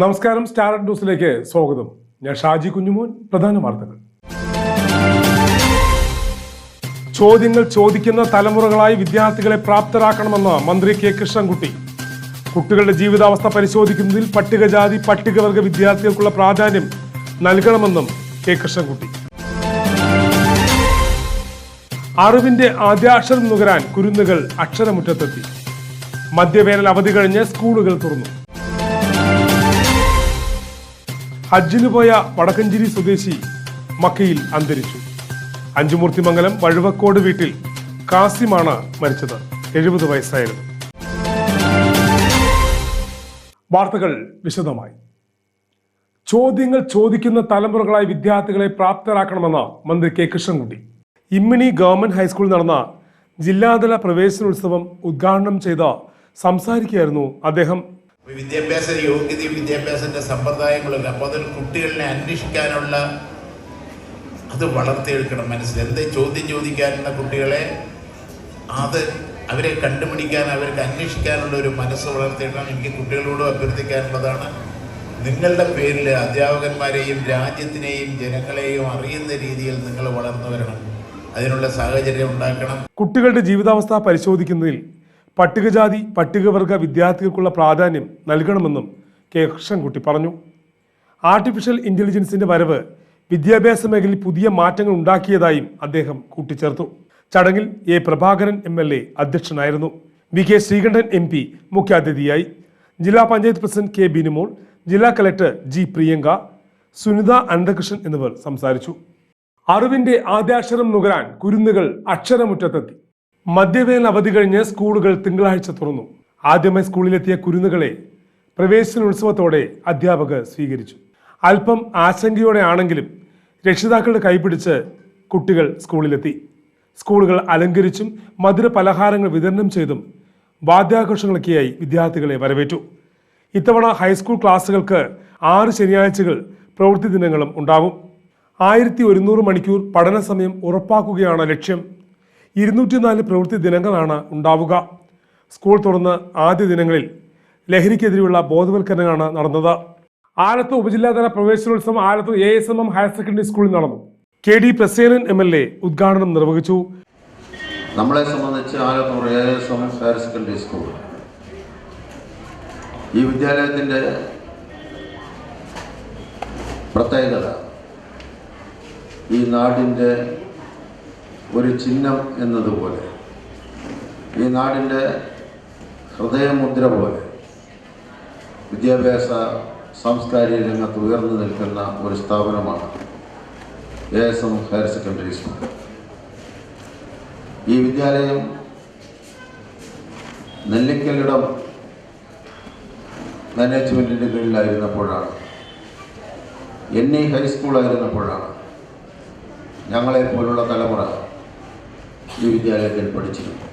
നമസ്കാരം സ്റ്റാർ ന്യൂസിലേക്ക് സ്വാഗതം. ഞാൻ ഷാജി കുഞ്ഞുമോൻ പ്രധാന വാർത്തകൾ. ചോദ്യങ്ങൾ ചോദിക്കുന്ന തലമുറകളായി വിദ്യാർത്ഥികളെ പ്രാപ്തരാക്കണമെന്ന് മന്ത്രി കെ കൃഷ്ണൻകുട്ടി. കുട്ടികളുടെ ജീവിതാവസ്ഥ പരിശോധിക്കുന്നതിൽ പട്ടികജാതി പട്ടികവർഗ വിദ്യാർത്ഥികൾക്കുള്ള പ്രാധാന്യം നൽകണമെന്നും കെ കൃഷ്ണൻകുട്ടി. അറിവിന്റെ ആദ്യാക്ഷരം നുകരാൻ കുരുന്നുകൾ അക്ഷരമുറ്റത്തെത്തി. മദ്യവേനൽ അവധി കഴിഞ്ഞ് സ്കൂളുകൾ തുറന്നു. ഹജ്ജിന് പോയ വടക്കഞ്ചേരി സ്വദേശി മക്കയിൽ അന്തരിച്ചു. അഞ്ചുമൂർത്തിമംഗലം വഴുവക്കോട് വീട്ടിൽ കാസിമാണ് മരിച്ചത്. എഴുപത് വയസ്സായിരുന്നു. വാർത്തകൾ വിശദമായി. ചോദ്യങ്ങൾ ചോദിക്കുന്ന തലമുറകളായി വിദ്യാർത്ഥികളെ പ്രാപ്തരാക്കണമെന്ന് മന്ത്രി കെ കൃഷ്ണൻകുട്ടി. ഇമ്മിണി ഗവൺമെന്റ് ഹൈസ്കൂളിൽ നടന്ന ജില്ലാതല പ്രവേശനോത്സവം ഉദ്ഘാടനം ചെയ്ത സംസാരിക്കുകയായിരുന്നു അദ്ദേഹം വിദ്യാഭ്യാസ യോഗ്യതയും വിദ്യാഭ്യാസത്തിന്റെ സമ്പ്രദായങ്ങളും അപ്പോൾ അതിൽ കുട്ടികളിനെ അന്വേഷിക്കാനുള്ള അത് വളർത്തിയെടുക്കണം മനസ്സിൽ. എന്ത് ചോദ്യം ചോദിക്കാനുള്ള കുട്ടികളെ അത് അവരെ കണ്ടുപിടിക്കാൻ അവർക്ക് അന്വേഷിക്കാനുള്ള ഒരു മനസ്സ് വളർത്തിയെടുക്കണം. എനിക്ക് കുട്ടികളോട് അഭ്യർത്ഥിക്കാനുള്ളതാണ്. നിങ്ങളുടെ പേരിൽ അധ്യാപകന്മാരെയും രാജ്യത്തിനെയും ജനങ്ങളെയും അറിയുന്ന രീതിയിൽ നിങ്ങൾ വളർന്നു വരണം. അതിനുള്ള സാഹചര്യം ഉണ്ടാക്കണം. കുട്ടികളുടെ ജീവിതാവസ്ഥ പരിശോധിക്കുന്നതിൽ പട്ടികജാതി പട്ടികവർഗ വിദ്യാർത്ഥികൾക്കുള്ള പ്രാധാന്യം നൽകണമെന്നും കെ കൃഷ്ണൻകുട്ടി പറഞ്ഞു. ആർട്ടിഫിഷ്യൽ ഇന്റലിജൻസിന്റെ വരവ് വിദ്യാഭ്യാസ മേഖലയിൽ പുതിയ മാറ്റങ്ങൾ ഉണ്ടാക്കിയതായും അദ്ദേഹം കൂട്ടിച്ചേർത്തു. ചടങ്ങിൽ A Prabhakaran M L A അധ്യക്ഷനായിരുന്നു. V K Sreekandan M P മുഖ്യാതിഥിയായി. ജില്ലാ പഞ്ചായത്ത് പ്രസിഡന്റ് കെ ബിനുമോൾ ജില്ലാ കലക്ടർ ജി പ്രിയങ്ക സുനിത അനന്തകൃഷ്ണൻ എന്നിവർ സംസാരിച്ചു. അറിവിന്റെ ആദ്യാക്ഷരം നുകരാൻ കുരുന്നുകൾ അക്ഷരമുറ്റത്തെത്തി. മധ്യവേനൽ അവധി കഴിഞ്ഞ് സ്കൂളുകൾ തിങ്കളാഴ്ച തുറന്നു. ആദ്യമായി സ്കൂളിലെത്തിയ കുരുന്നുകളെ പ്രവേശന പ്രവേശനോത്സവത്തോടെ അധ്യാപകർ സ്വീകരിച്ചു. അല്പം ആശങ്കയോടെ ആണെങ്കിലും രക്ഷിതാക്കളുടെ കൈപിടിച്ച് കുട്ടികൾ സ്കൂളിലെത്തി. സ്കൂളുകൾ അലങ്കരിച്ചും മധുര പലഹാരങ്ങൾ വിതരണം ചെയ്തും വാദ്യാഘോഷങ്ങളൊക്കെയായി വിദ്യാർത്ഥികളെ വരവേറ്റു. ഇത്തവണ ഹൈസ്കൂൾ ക്ലാസ്സുകൾക്ക് ആറ് ശനിയാഴ്ചകൾ പ്രവൃത്തി ദിനങ്ങളും ഉണ്ടാവും ആയിരത്തി ഒരുന്നൂറ് മണിക്കൂർ പഠന സമയം ഉറപ്പാക്കുകയാണ് ലക്ഷ്യം. ഇരുന്നൂറ്റിനാല് പ്രവൃത്തി ദിനങ്ങളാണ് ഉണ്ടാവുക. സ്കൂൾ തുറന്ന് ആദ്യ ദിനങ്ങളിൽ ലഹരിക്കെതിരെയുള്ള ബോധവൽക്കരണമാണ് നടന്നത്. ആലത്തു ഉപജില്ലാതല പ്രവേശനോത്സവം Alathur A S M M higher secondary സ്കൂളിൽ നടന്നു. K D Prasenan M L A ഉദ്ഘാടനം നിർവഹിച്ചു. നമ്മളെ സംബന്ധിച്ച് Alathur A S M higher secondary school ഈ വിദ്യാലയത്തിന്റെ പ്രത്യേകത ഈ നാടിന്റെ ഒരു ചിഹ്നം എന്നതുപോലെ. ഈ നാടിന്റെ ഹൃദയമുദ്ര പോലെ വിദ്യാഭ്യാസ സാംസ്കാരിക രംഗത്ത് ഉയർന്നു നിൽക്കുന്ന ഒരു സ്ഥാപനമാണ് A S M higher secondary school. ഈ വിദ്യാലയം നെല്ലിക്കലിടം മാനേജ്മെന്റിന്റെ കീഴിലായിരുന്നപ്പോഴാണ്. എൻ ഇ ഹൈസ്കൂളായിരുന്നപ്പോഴാണ് ഞങ്ങളെപ്പോലുള്ള തലമുറ ഈ വിദ്യാലയത്തിൽ പഠിച്ചിരുന്നു.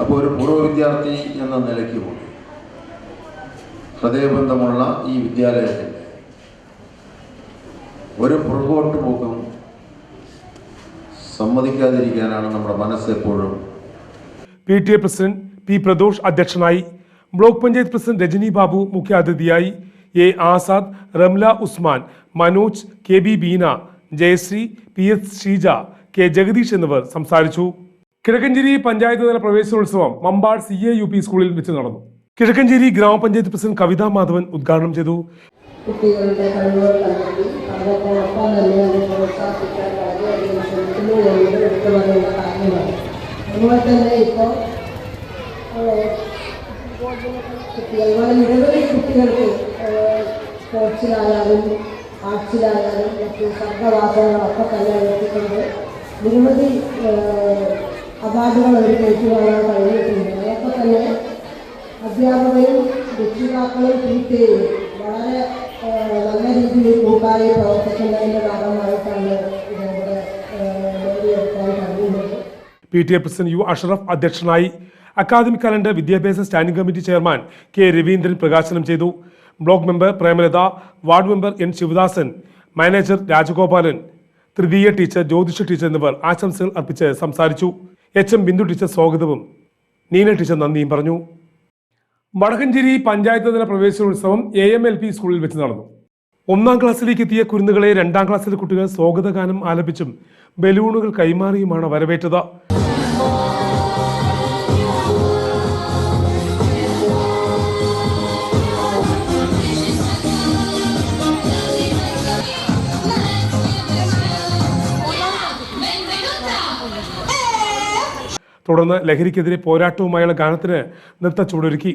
അപ്പോൾ ഒരു പൂർവ വിദ്യാർത്ഥി എന്ന നിലയ്ക്ക് കൂടി ഹൃദയബന്ധമുള്ള ഈ വിദ്യാലയത്തിന്റെ ഒരു പുറകോട്ട് പോക്കും സമ്മതിക്കാതിരിക്കാനാണ് നമ്മുടെ മനസ്സ് എപ്പോഴും. P T A president P Pradosh അധ്യക്ഷനായി ബ്ലോക്ക് പഞ്ചായത്ത് പ്രസിഡന്റ് രജനി ബാബു മുഖ്യാതിഥിയായി A Azad Ramla Usman Manoj K B Beena Jayasree P S Sheeja K Jagadeesh എന്നിവർ സംസാരിച്ചു കിഴക്കഞ്ചേരി പഞ്ചായത്ത് തല പ്രവേശനോത്സവം Mampad C A U P സ്കൂളിൽ വെച്ച് നടന്നു കിഴക്കഞ്ചേരി ഗ്രാമപഞ്ചായത്ത് പ്രസിഡന്റ് കവിതാ മാധവൻ ഉദ്ഘാടനം ചെയ്തു കുട്ടികളുടെ കുട്ടികൾക്ക് സ്പോർട്സിലായാലും ആർട്സിലായാലും മറ്റു സർഗവാസങ്ങളൊക്കെ തന്നെ എത്തിക്കൊണ്ട് നിരവധി അവാർഡുകൾ അവർ കയറ്റുവാനാണ് കഴിഞ്ഞിട്ടുണ്ട്. അതൊക്കെ തന്നെ അധ്യാപകരും രക്ഷിതാക്കളും ടീച്ചേയും വളരെ നല്ല രീതിയിൽ കൂട്ടായി പ്രവർത്തിക്കുന്നതിന്റെ ഭാഗമായിട്ടാണ് P. T. A. President U. Ashraf അധ്യക്ഷനായി അക്കാദമിക് കലണ്ടർ വിദ്യാഭ്യാസ standing committee chairman K. Raveendran പ്രകാശനം ചെയ്തു. Block member Premalatha ward member N. Sivadasan manager Rajagopalan Trithiya teacher Jyothisha teacher എന്നിവർ ആശംസകൾ അർപ്പിച്ച് സംസാരിച്ചു. എച്ച് എം ബിന്ദു ടീച്ചർ സ്വാഗതവും. നീന ടീച്ചർ നന്ദിയും പറഞ്ഞു. വടക്കഞ്ചേരി പഞ്ചായത്ത് തല പ്രവേശനോത്സവം എ എം എൽ പി സ്കൂളിൽ വെച്ച് നടന്നു. ഒന്നാം ക്ലാസ്സിലേക്ക് എത്തിയ കുരുന്നുകളെ രണ്ടാം ക്ലാസ്സിലെ കുട്ടികൾ സ്വാഗതഗാനം ആലപിച്ചും ബലൂണുകൾ കൈമാറിയുമാണ് വരവേറ്റത്. തുടർന്ന് ലഹരിക്കെതിരെ പോരാട്ടവുമായുള്ള ഗാനത്തിന് നൃത്ത ചൂടൊരുക്കി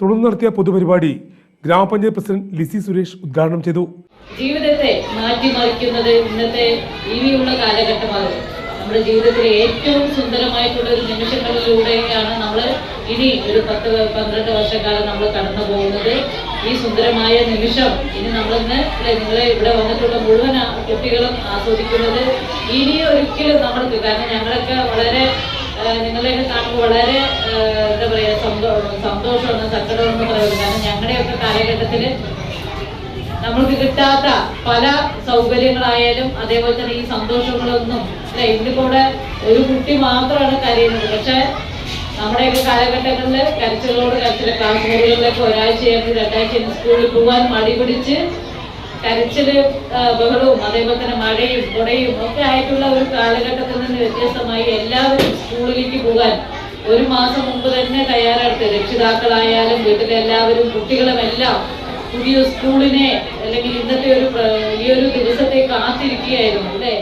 തുടർന്ന് നടത്തിയ പൊതുപരിപാടി ഗ്രാമപഞ്ചായത്ത് പ്രസിഡന്റ് ലിസി സുരേഷ് ഉദ്ഘാടനം ചെയ്തു. ജീവിതത്തെ മാറ്റിമറിക്കുന്നത് ഇന്നത്തെ ഇനിയുള്ള കാലഘട്ടമാണ്. നമ്മുടെ ജീവിതത്തിലെ ഏറ്റവും സുന്ദരമായിട്ടുള്ള ഒരു നിമിഷങ്ങളിലൂടെയാണ് നമ്മൾ ഇനി ഒരു പത്ത് പന്ത്രണ്ട് വർഷക്കാലം നമ്മൾ കടന്നു പോകുന്നത്. ഈ സുന്ദരമായ നിമിഷം ഇനി നമ്മളിന്ന് നിങ്ങളെ ഇവിടെ വന്നിട്ടുള്ള മുഴുവൻ കുട്ടികളും ആസ്വദിക്കുന്നത് ഇനി ഒരിക്കലും നമ്മൾക്ക് കാരണം ഞങ്ങളൊക്കെ വളരെ നിങ്ങളെയൊക്കെ കാണുമ്പോൾ വളരെ എന്താ പറയുക സന്തോഷം സന്തോഷമെന്ന് സങ്കടമെന്ന് പറയുന്നത്. കാരണം ഞങ്ങളുടെയൊക്കെ കാലഘട്ടത്തിൽ നമ്മൾക്ക് കിട്ടാത്ത പല സൗകര്യങ്ങളായാലും അതേപോലെ തന്നെ ഈ സന്തോഷങ്ങളൊന്നും അല്ലെ കൂടെ ഒരു കുട്ടി മാത്രമാണ് കരയുന്നത്. പക്ഷെ നമ്മുടെയൊക്കെ കാലഘട്ടങ്ങളിൽ കരച്ചിലോട് കരച്ചിലെ ക്ലാസ് മുറികളിലേക്ക് ഒരാഴ്ചയായിരുന്നു രണ്ടാഴ്ചയായിരുന്നു സ്കൂളിൽ പോകാൻ മടി പിടിച്ച് കരച്ചിൽ ബഹളവും അതേപോലെ തന്നെ മഴയും കുടയും ഒക്കെ ആയിട്ടുള്ള ഒരു കാലഘട്ടത്തിൽ നിന്ന് വ്യത്യസ്തമായി എല്ലാവരും സ്കൂളിലേക്ക് പോകാൻ ഒരു മാസം മുമ്പ് തന്നെ തയ്യാറെടുത്ത്. രക്ഷിതാക്കളായാലും വീട്ടിലെ എല്ലാവരും കുട്ടികളും എല്ലാം പുതിയ സ്കൂളിനെ അല്ലെങ്കിൽ ഇന്നത്തെ ഒരു ഈ ഒരു ദിവസത്തെ കാത്തിരിക്കുകയായിരുന്നു അല്ലേ?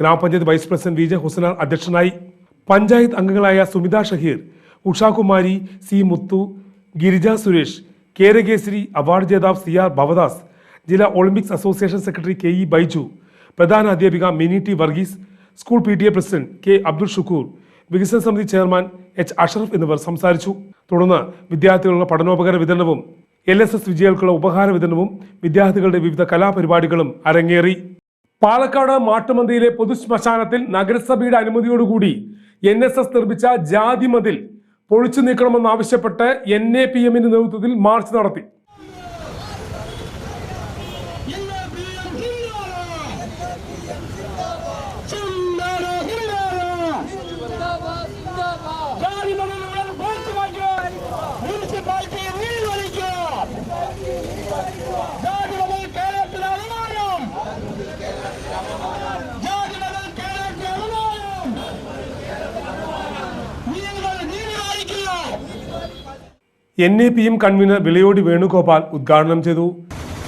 ഗ്രാമപഞ്ചായത്ത് vice president V. J. Husanar അധ്യക്ഷനായി പഞ്ചായത്ത് അംഗങ്ങളായ സുമിത ഷഹീർ ഉഷാകുമാരി സി. മുത്തു ഗിരിജ സുരേഷ് കേരകേസരി അവാർഡ് ജേതാവ് സി. ആർ. ഭവദാസ് ജില്ലാ Olympics association secretary K E Baiju പ്രധാന അധ്യാപിക Mini T Varghese school P T A president K Abdul Shukkur വികസന സമിതി ചെയർമാൻ എച്ച് അഷറഫ് എന്നിവർ സംസാരിച്ചു. തുടർന്ന് വിദ്യാർത്ഥികളുടെ പഠനോപകരണ വിതരണവും എൽ എസ് എസ് വിജയികൾക്കുള്ള ഉപഹാര വിതരണവും വിദ്യാർത്ഥികളുടെ വിവിധ കലാപരിപാടികളും അരങ്ങേറി. പാലക്കാട് മാട്ടുമന്തിയിലെ പൊതുശ്മശാനത്തിൽ നഗരസഭയുടെ അനുമതിയോടുകൂടി എൻ എസ് എസ് നിർമ്മിച്ച ജാതി മതിൽ പൊളിച്ചു നീക്കണമെന്നാവശ്യപ്പെട്ട് എൻ എ പി എമ്മിന്റെ നേതൃത്വത്തിൽ മാർച്ച് നടത്തി. N A P M convener Vilayodi Venugopal ഉദ്ഘാടനം ചെയ്തു.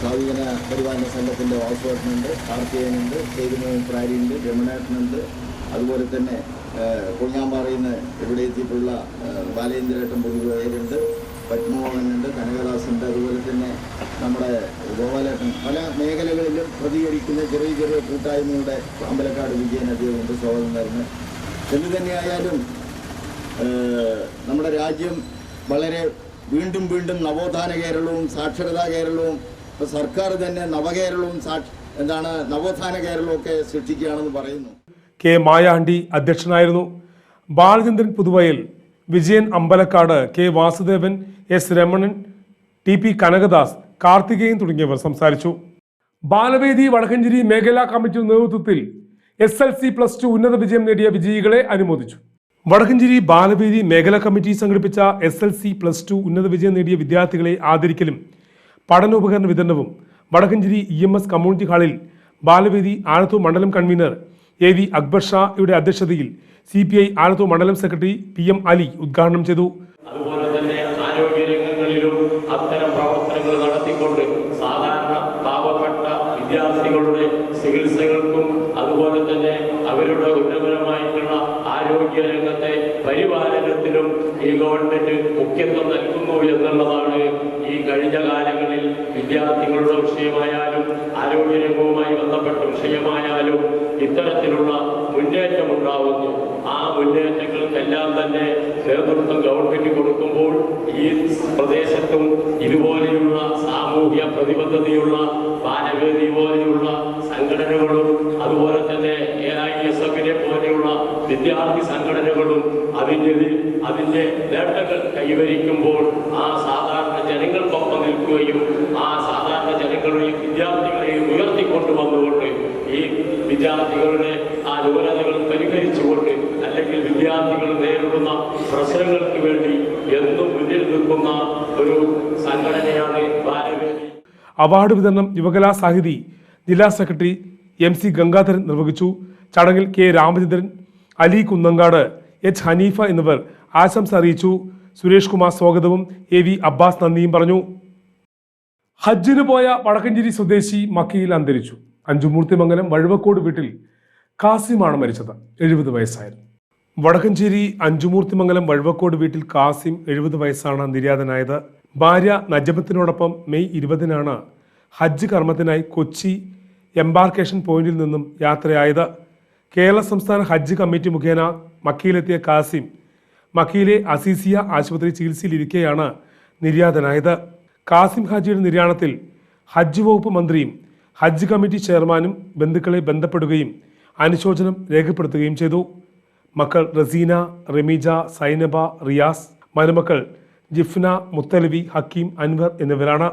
സ്വാധീന പരിപാലന സംഘത്തിന്റെ വാസുവേട്ടനുണ്ട് കാർത്തികനുണ്ട് സേതുമോഹൻ പ്രാരിയുണ്ട് രമണേട്ടനുണ്ട്. അതുപോലെ തന്നെ കുഞ്ഞാമ്പാറയിൽ നിന്ന് ഇവിടെ എത്തിയിട്ടുള്ള ബാലേന്ദ്രേട്ടൻ പൊതുവേരുണ്ട് പത്മമോഹനുണ്ട് കനകദാസുണ്ട്. അതുപോലെ തന്നെ നമ്മുടെ ഗോപാലേട്ടൻ. പല മേഖലകളിലും പ്രതികരിക്കുന്ന ചെറിയ ചെറിയ കൂട്ടായ്മയുടെ അമ്പലക്കാട് വിജയൻ അദ്ദേഹമുണ്ട് സ്വാഗതം തരുന്നു എന്തു തന്നെയായാലും നമ്മുടെ രാജ്യം വളരെ വീണ്ടും വീണ്ടും നവോത്ഥാന കേരളവും സാക്ഷരതാ കേരളവും ഇപ്പൊ സർക്കാർ തന്നെ നവകേരളവും എന്താണ് നവോത്ഥാന കേരളവും ഒക്കെ സൃഷ്ടിക്കുകയാണെന്ന് പറയുന്നു. കെ മായാണ്ടി അധ്യക്ഷനായിരുന്നു. Balachandran Puthuvayal Vijayan Ambalakkad K Vasudevan S Ramanan T P Kanakadas Karthikeyan തുടങ്ങിയവർ സംസാരിച്ചു. ബാലവേദി വടക്കഞ്ചേരി മേഖലാ കമ്മിറ്റിയുടെ നേതൃത്വത്തിൽ S L C plus two ഉന്നത വിജയം നേടിയ വിജയികളെ അനുമോദിച്ചു. വടക്കഞ്ചേരി ബാലവേദി മേഖലാ കമ്മിറ്റി സംഘടിപ്പിച്ച S L C plus two ഉന്നത വിജയം നേടിയ വിദ്യാർത്ഥികളെ ആദരിക്കലും പഠനോപകരണ വിതരണവും Vadakkanchery E M S community ഹാളിൽ ബാലവേദി ആലത്തൂർ മണ്ഡലം കൺവീനർ എ വി അക്ബർ ഷായുടെ അധ്യക്ഷതയിൽ സി പി ഐ ആലത്തൂർ മണ്ഡലം സെക്രട്ടറി പി എം അലി ഉദ്ഘാടനം ചെയ്തു. അതുപോലെ തന്നെ ആരോഗ്യ രംഗങ്ങളിലും അത്തരം പ്രവർത്തനങ്ങൾ നടത്തിക്കൊണ്ട് സാധാരണ വിദ്യാർത്ഥികളുടെ ചികിത്സകൾക്കും അതുപോലെ തന്നെ അവരുടെ ഉന്നതപരമായിട്ടുള്ള ആരോഗ്യ രംഗത്തെ പരിപാലനത്തിനും ഈ ഗവൺമെന്റ് മുഖ്യത്വം നൽകുന്നു എന്നുള്ളതാണ് ഈ കഴിഞ്ഞ കാലങ്ങളിൽ വിദ്യാർത്ഥികളുടെ വിഷയമായാലും ആരോഗ്യരംഗവുമായി ബന്ധപ്പെട്ട വിഷയമായാലും ഇത്തരത്തിലുള്ള മുന്നേറ്റം ഉണ്ടാവുന്നു. ആ മുന്നേറ്റങ്ങൾക്കെല്ലാം തന്നെ നേതൃത്വം ഗവൺമെന്റ് കൊടുക്കുമ്പോൾ ഈ പ്രദേശത്തും ഇതുപോലെയുള്ള പ്രതിബദ്ധതയുള്ള ബാലവേദി പോലെയുള്ള സംഘടനകളും അതുപോലെ തന്നെ എ ഐ എസ് എഫിനെ പോലെയുള്ള വിദ്യാർത്ഥി സംഘടനകളും അതിന്റെ അതിന്റെ നേട്ടങ്ങൾ കൈവരിക്കുമ്പോൾ ആ സാധാരണ ജനങ്ങൾക്കൊപ്പം നിൽക്കുകയും ആ സാധാരണ ജനങ്ങളെയും വിദ്യാർത്ഥികളെയും ഉയർത്തിക്കൊണ്ടുവന്നുകൊണ്ട് ഈ വിദ്യാർത്ഥികളുടെ ആ ന്യൂനതകൾ പരിഹരിച്ചുകൊണ്ട് അല്ലെങ്കിൽ വിദ്യാർത്ഥികൾ നേരിടുന്ന പ്രശ്നങ്ങൾക്ക് വേണ്ടി എന്നും മുന്നിൽ നിൽക്കുന്ന ഒരു സംഘടനയാണ് ബാലവേദി അവാർഡ് വിതരണം യുവകലാ സാഹിതി ജില്ലാ സെക്രട്ടറി എം സി ഗംഗാധരൻ നിർവഹിച്ചു. ചടങ്ങിൽ കെ രാമചന്ദ്രൻ അലി കുന്നങ്കാട് എച്ച് ഹനീഫ എന്നിവർ ആശംസ അറിയിച്ചു. സുരേഷ് കുമാർ സ്വാഗതവും എ വി അബ്ബാസ് നന്ദിയും പറഞ്ഞു. ഹജ്ജിന് പോയ വടക്കഞ്ചേരി സ്വദേശി മക്കയിൽ അന്തരിച്ചു. അഞ്ചുമൂർത്തിമംഗലം വഴുവക്കോട് വീട്ടിൽ കാസിമാണ് മരിച്ചത്. എഴുപത് വയസ്സായിരുന്നു. വടക്കഞ്ചേരി അഞ്ചുമൂർത്തിമംഗലം വഴുവക്കോട് വീട്ടിൽ കാസിം എഴുപത് വയസ്സാണ് നിര്യാതനായത്. ഭാര്യ നജബത്തിനോടൊപ്പം മെയ് ഇരുപതിനാണ് ഹജ്ജ് കർമ്മത്തിനായി കൊച്ചി എംബാർക്കേഷൻ പോയിന്റിൽ നിന്നും യാത്രയായത്. കേരള സംസ്ഥാന ഹജ്ജ് കമ്മിറ്റി മുഖേന മക്കയിലെത്തിയ കാസിം മക്കയിലെ അസീസിയ ആശുപത്രി ചികിത്സയിലിരിക്കെയാണ് നിര്യാതനായത്. കാസിം ഹാജിയുടെ നിര്യാണത്തിൽ ഹജ്ജ് വകുപ്പ് മന്ത്രിയും ഹജ്ജ് കമ്മിറ്റി ചെയർമാനും ബന്ധുക്കളെ ബന്ധപ്പെടുകയും അനുശോചനം രേഖപ്പെടുത്തുകയും ചെയ്തു. മക്കൾ റസീന റമീജ സൈനബ റിയാസ് മരുമക്കൾ ജിഫ്ന മുത്തലവി ഹക്കീം അൻവർ എന്നിവരാണ്